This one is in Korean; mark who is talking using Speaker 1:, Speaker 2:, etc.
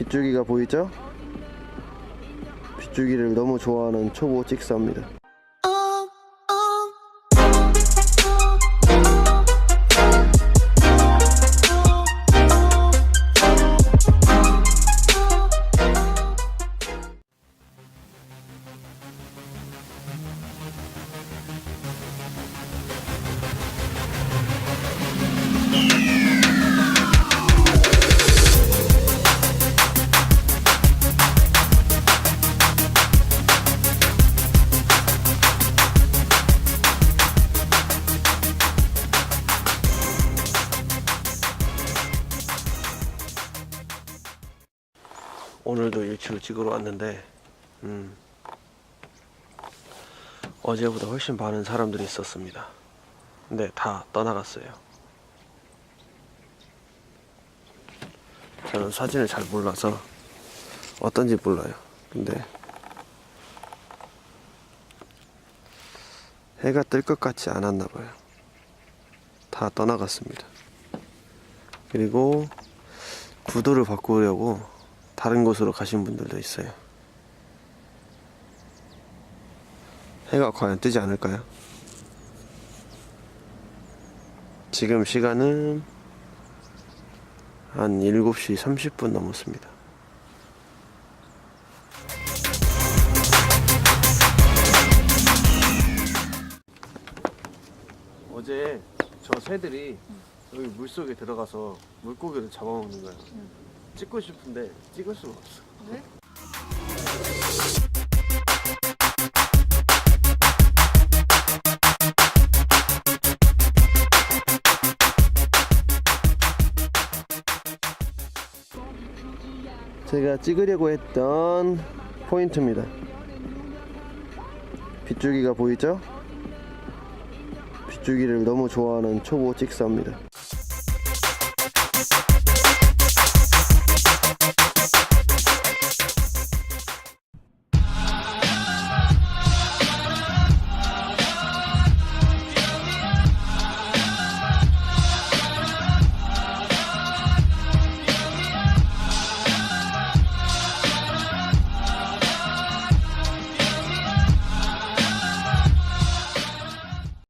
Speaker 1: 빗줄기가 보이죠? 빗줄기를 너무 좋아하는 초보 찍사입니다. 오늘도 일출을 찍으러 왔는데 음, 어제보다 훨씬 많은 사람들이 있었습니다. 근데 다 떠나갔어요. 저는 사진을 잘 몰라서 어떤지 몰라요. 근데 해가 뜰 것 같지 않았나 봐요. 다 떠나갔습니다. 그리고 구도를 바꾸려고 다른 곳으로 가신 분들도 있어요. 해가 과연 뜨지 않을까요? 지금 시간은 한 7시 30분 넘었습니다. 어제 저 새들이 여기 물속에 들어가서 물고기를 잡아먹는 거야. 찍고 싶은데 찍을 수가 없어.
Speaker 2: 왜?
Speaker 1: 제가 찍으려고 했던 포인트입니다. 빗줄기가 보이죠? 빗줄기를 너무 좋아하는 초보 찍사입니다.